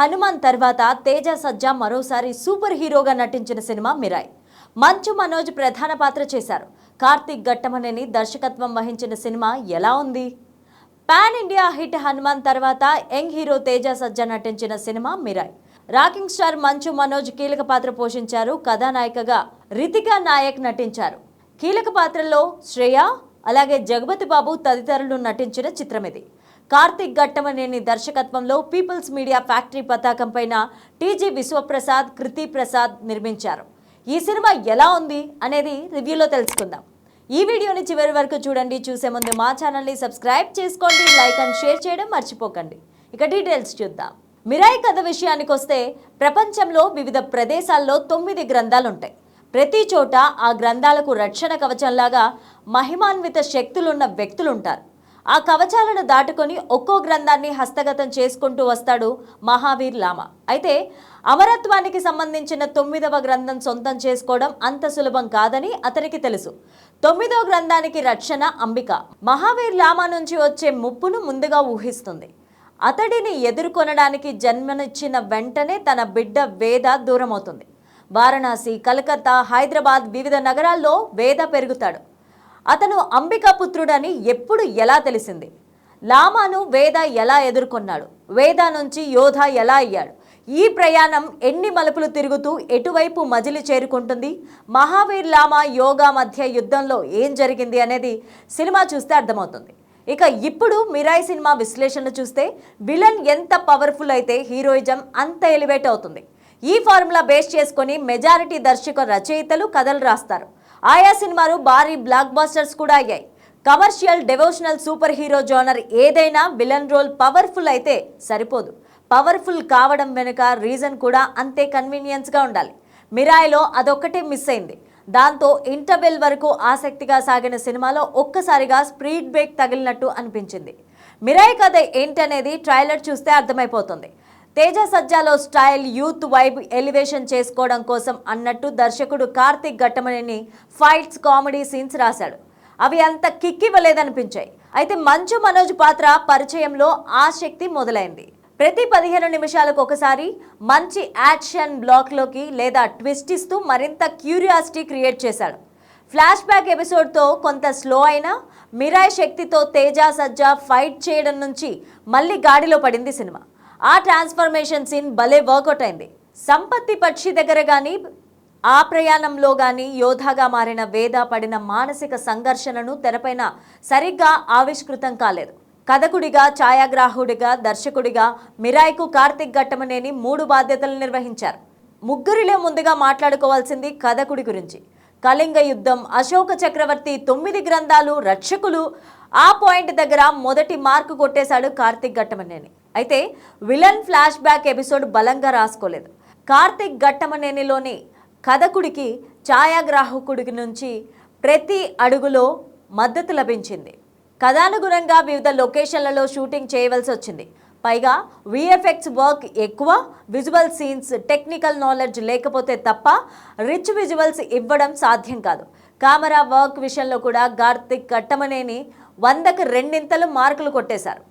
హనుమాన్ తర్వాత తేజ సజ్జా మరోసారి సూపర్ హీరోగా నటించిన సినిమా మిరాయ్. మంచు మనోజ్ ప్రధాన పాత్ర చేశారు. కార్తీక్ ఘట్టమనేని దర్శకత్వం వహించిన సినిమా ఎలా ఉంది? పాన్ ఇండియా హిట్ హనుమాన్ తర్వాత యంగ్ హీరో తేజ సజ్జా నటించిన cinema Mirai. Rocking star Manchu Manoj కీలక పాత్ర పోషించారు. కథానాయికగా రితికా నాయక్ నటించారు. కీలక పాత్రలో శ్రేయ అలాగే జగపతి బాబు తదితరులు నటించిన చిత్రం ఇది కార్తిక్ ఘట్టమనేని దర్శకత్వంలో పీపుల్స్ మీడియా ఫ్యాక్టరీ పతాకం పైన టీజీ విశ్వప్రసాద్ కృతి ప్రసాద్ నిర్మించారు. ఈ సినిమా ఎలా ఉంది అనేది రివ్యూలో తెలుసుకుందాం. ఈ వీడియోని చివరి వరకు చూడండి చూసే ముందు మా ఛానల్ని సబ్స్క్రైబ్ చేసుకోండి లైక్ అండ్ షేర్ చేయడం మర్చిపోకండి. ఇక డీటెయిల్స్ చూద్దాం. మిరాయి కథ విషయానికి వస్తే ప్రపంచంలో వివిధ ప్రదేశాల్లో తొమ్మిది గ్రంథాలు ఉంటాయి ప్రతి చోట ఆ గ్రంథాలకు రక్షణ కవచంలాగా మహిమాన్విత శక్తులున్న వ్యక్తులు ఉంటారు ఆ కవచాలను దాటుకొని ఒక్కో గ్రంథాన్ని హస్తగతం చేసుకుంటూ వస్తాడు మహావీర్ లామ. అయితే అమరత్వానికి సంబంధించిన తొమ్మిదవ గ్రంథం సొంతం చేసుకోవడం అంత సులభం కాదని అతనికి తెలుసు. తొమ్మిదవ గ్రంథానికి రక్షణ అంబిక. మహావీర్ లామా నుంచి వచ్చే ముప్పును ముందుగా ఊహిస్తుంది. అతడిని ఎదుర్కొనడానికి జన్మనిచ్చిన వెంటనే తన బిడ్డ వేద దూరమవుతుంది. వారణాసి కలకత్తా హైదరాబాద్ వివిధ నగరాల్లో వేద పెరుగుతాడు. అతను అంబికాపుత్రుడని ఎప్పుడు ఎలా తెలిసింది? లామాను వేద ఎలా ఎదుర్కొన్నాడు? వేద నుంచి యోధ ఎలా అయ్యాడు? ఈ ప్రయాణం ఎన్ని మలుపులు తిరుగుతూ ఎటువైపు మజిలి చేరుకుంటుంది? మహావీర్ లామా యోగా మధ్య యుద్ధంలో ఏం జరిగింది అనేది సినిమా చూస్తే అర్థమవుతుంది. ఇక ఇప్పుడు మిరాయి సినిమా విశ్లేషణ చూస్తే విలన్ ఎంత పవర్ఫుల్ అయితే హీరోయిజం అంత ఎలివేట్ అవుతుంది. ఈ ఫార్ములా బేస్ చేసుకొని మెజారిటీ దర్శక రచయితలు కథలు రాస్తారు. ఆయా సినిమాలు భారీ బ్లాక్ బాస్టర్స్ కూడా అయ్యాయి. Commercial devotional super hero genre ఏదైనా విలన్ రోల్ పవర్ఫుల్ అయితే సరిపోదు. పవర్ఫుల్ కావడం వెనుక రీజన్ కూడా అంతే కన్వీనియన్స్గా ఉండాలి. మిరాయిలో అదొక్కటే మిస్ అయింది. దాంతో ఇంటర్వెల్ వరకు ఆసక్తిగా సాగిన సినిమాలో ఒక్కసారిగా స్పీడ్ బ్రేక్ తగిలినట్టు అనిపించింది. మిరాయి కథ ఏంటనేది ట్రైలర్ చూస్తే అర్థమైపోతుంది. తేజ సజ్జాలో స్టైల్ యూత్ వైబ్ ఎలివేషన్ చేసుకోవడం కోసం అన్నట్టు దర్శకుడు Karthik Ghattamaneni fights comedy scenes రాశాడు. అవి అంత కిక్కివ్వలేదనిపించాయి. అయితే మంచు మనోజ్ పాత్ర పరిచయంలో ఆసక్తి మొదలైంది. ప్రతి పదిహేను నిమిషాలకు ఒకసారి మంచి యాక్షన్ బ్లాక్లోకి లేదా ట్విస్ట్ ఇస్తూ మరింత క్యూరియాసిటీ క్రియేట్ చేశాడు. ఫ్లాష్ బ్యాక్ ఎపిసోడ్తో కొంత స్లో అయినా మిరాయ్ శక్తితో తేజ సజ్జా ఫైట్ చేయడం నుంచి మళ్ళీ గాడిలో పడింది సినిమా. ఆ ట్రాన్స్ఫర్మేషన్ సీన్ భలే వర్కౌట్ అయింది. సంపత్తి పక్షి దగ్గర కానీ ఆ ప్రయాణంలో కానీ యోధాగా మారిన వేద పడిన మానసిక సంఘర్షణను తెరపైన సరిగ్గా ఆవిష్కృతం కాలేదు. కథకుడిగా ఛాయాగ్రాహుడిగా దర్శకుడిగా మిరాయ్కు కార్తిక్ ఘట్టమనేని మూడు బాధ్యతలు నిర్వహించారు. ముగ్గురిలో ముందుగా మాట్లాడుకోవాల్సింది కథకుడి గురించి. కళింగ యుద్ధం అశోక చక్రవర్తి తొమ్మిది గ్రంథాలు రక్షకులు ఆ పాయింట్ దగ్గర మొదటి మార్కు కొట్టేశాడు కార్తిక్ ఘట్టమనేని. అయితే విలన్ ఫ్లాష్ బ్యాక్ ఎపిసోడ్ బలంగా రాసుకోలేదు. కార్తిక్ ఘట్టమనేనిలోని కథకుడికి ఛాయాగ్రాహకుడికి నుంచి ప్రతి అడుగులో మద్దతు లభించింది. కథానుగుణంగా వివిధ లొకేషన్లలో షూటింగ్ చేయవలసి వచ్చింది. పైగా విఎఫ్ఎక్స్ వర్క్ ఎక్కువ విజువల్ సీన్స్ టెక్నికల్ నాలెడ్జ్ లేకపోతే తప్ప రిచ్ విజువల్స్ ఇవ్వడం సాధ్యం కాదు. కెమెరా వర్క్ విషయంలో కూడా కార్తిక్ కట్టమనేని వందకు రెండింతలు మార్కులు కొట్టేశారు.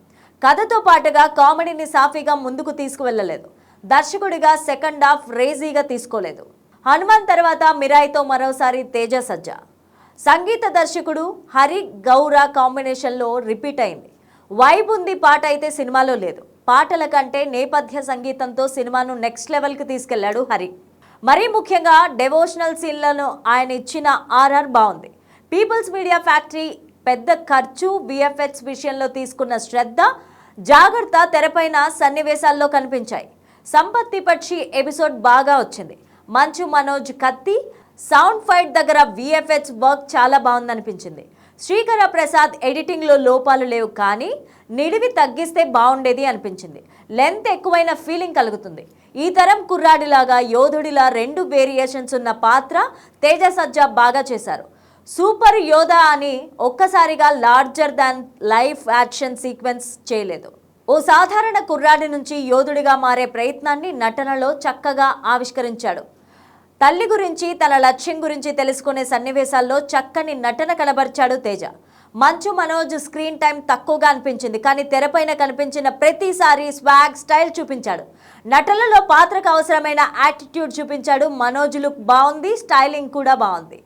కథతో పాటుగా కామెడీని సాఫీగా ముందుకు తీసుకువెళ్ళలేదు. దర్శకుడిగా సెకండ్ హాఫ్ రేజీగా తీసుకోలేదు. హనుమాన్ తర్వాత మిరాయితో మరోసారి తేజ సజ్జా. సంగీత దర్శకుడు హరి గౌర కాంబినేషన్లో రిపీట్ అయింది. వైబ్ ఉంది పాట అయితే సినిమాలో లేదు. పాటల కంటే నేపథ్య సంగీతంతో సినిమాను నెక్స్ట్ లెవెల్కి తీసుకెళ్ళాడు హరి. మరీ ముఖ్యంగా డెవోషనల్ సీన్లను ఆయన ఇచ్చిన ఆర్ఆర్ బాగుంది. పీపుల్స్ మీడియా ఫ్యాక్టరీ పెద్ద ఖర్చు విఎఫ్ఎక్స్ విషయంలో తీసుకున్న శ్రద్ధ జాగ్రత్త తెరపైన సన్నివేశాల్లో కనిపించాయి. సంపత్తి పక్షి ఎపిసోడ్ బాగా వచ్చింది. మంచు మనోజ్ కత్తి సౌండ్ ఫైట్ దగ్గర విఎఫ్ఎక్స్ వర్క్ చాలా బాగుందనిపించింది. శ్రీకర ప్రసాద్ ఎడిటింగ్లో లోపాలు లేవు కానీ నిడివి తగ్గిస్తే బాగుండేది అనిపించింది. లెంత్ ఎక్కువైన ఫీలింగ్ కలుగుతుంది. ఈ తరం కుర్రాడిలాగా యోధుడిలా రెండు వేరియేషన్స్ ఉన్న పాత్ర తేజ సజ్జా బాగా చేశారు. సూపర్ యోధా అని ఒక్కసారిగా larger than life action sequence చేయలేదు. ఓ సాధారణ కుర్రాడి నుంచి యోధుడిగా మారే ప్రయత్నాన్ని నటనలో చక్కగా ఆవిష్కరించాడు. తల్లి గురించి తన లక్ష్యం గురించి తెలుసుకునే సన్నివేశాల్లో చక్కని నటన కనబర్చాడు తేజ. మంచు మనోజ్ స్క్రీన్ టైం తక్కువగా అనిపించింది కానీ తెరపైన కనిపించిన ప్రతిసారి స్వాగ్ స్టైల్ చూపించాడు. నటనలో పాత్రకు అవసరమైన యాటిట్యూడ్ చూపించాడు. మనోజ్ లుక్ బాగుంది స్టైలింగ్ కూడా బాగుంది.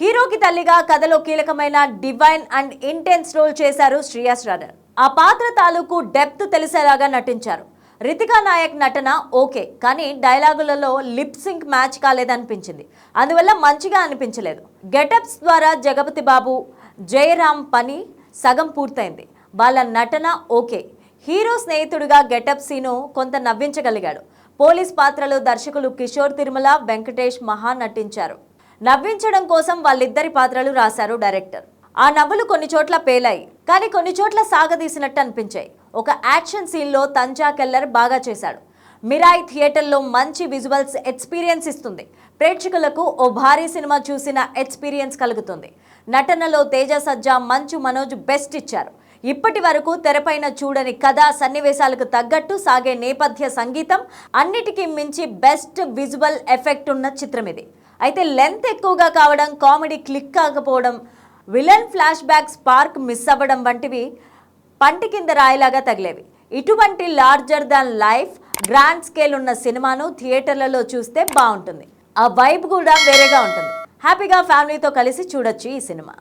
హీరోకి తల్లిగా కథలో కీలకమైన డివైన్ అండ్ ఇంటెన్స్ రోల్ చేశారు శ్రేయస్ రడన్ ఆ పాత్ర తాలూకు డెప్త్ తెలిసేలాగా నటించారు. రితికా నాయక్ నటన ఓకే కానీ డైలాగులలో లిప్ సింక్ మ్యాచ్ కాలేదనిపించింది. అందువల్ల మంచిగా అనిపించలేదు. గెటప్స్ ద్వారా జగపతి బాబు జయరామ్ పని సగం పూర్తయింది. వాళ్ళ నటన ఓకే. హీరో స్నేహితుడిగా గెటప్ సీను కొంత నవ్వించగలిగాడు. పోలీస్ పాత్రలో దర్శకులు కిషోర్ తిరుమల వెంకటేష్ మహా నటించారు. నవ్వించడం కోసం వాళ్ళిద్దరి పాత్రలు రాశారు డైరెక్టర్. ఆ నవ్వులు కొన్ని చోట్ల పేలాయి కానీ కొన్ని చోట్ల సాగదీసినట్టు అనిపించాయి. ఒక యాక్షన్ సీన్లో తంజా కెల్లర్ బాగా చేశాడు. మిరాయి థియేటర్లో మంచి విజువల్స్ ఎక్స్పీరియన్స్ ఇస్తుంది. ప్రేక్షకులకు ఓ భారీ సినిమా చూసిన ఎక్స్పీరియన్స్ కలుగుతుంది. నటనలో తేజ సజ్జా మంచు మనోజ్ బెస్ట్ ఇచ్చారు. ఇప్పటి వరకు తెరపైన చూడని కథ సన్నివేశాలకు తగ్గట్టు సాగే నేపథ్య సంగీతం అన్నిటికీ మించి బెస్ట్ విజువల్ ఎఫెక్ట్ ఉన్న చిత్రం ఇది అయితే లెంత్ ఎక్కువగా కావడం కామెడీ క్లిక్ కాకపోవడం villain flashback spark miss అవ్వడం వంటివి పంటి కింద రాయిలాగా తగిలేవి. ఇటువంటి larger than life grand scale ఉన్న సినిమాను థియేటర్లలో చూస్తే బాగుంటుంది. ఆ వైబ్ కూడా వేరేగా ఉంటుంది. హ్యాపీగా ఫ్యామిలీతో కలిసి చూడొచ్చు ఈ సినిమా.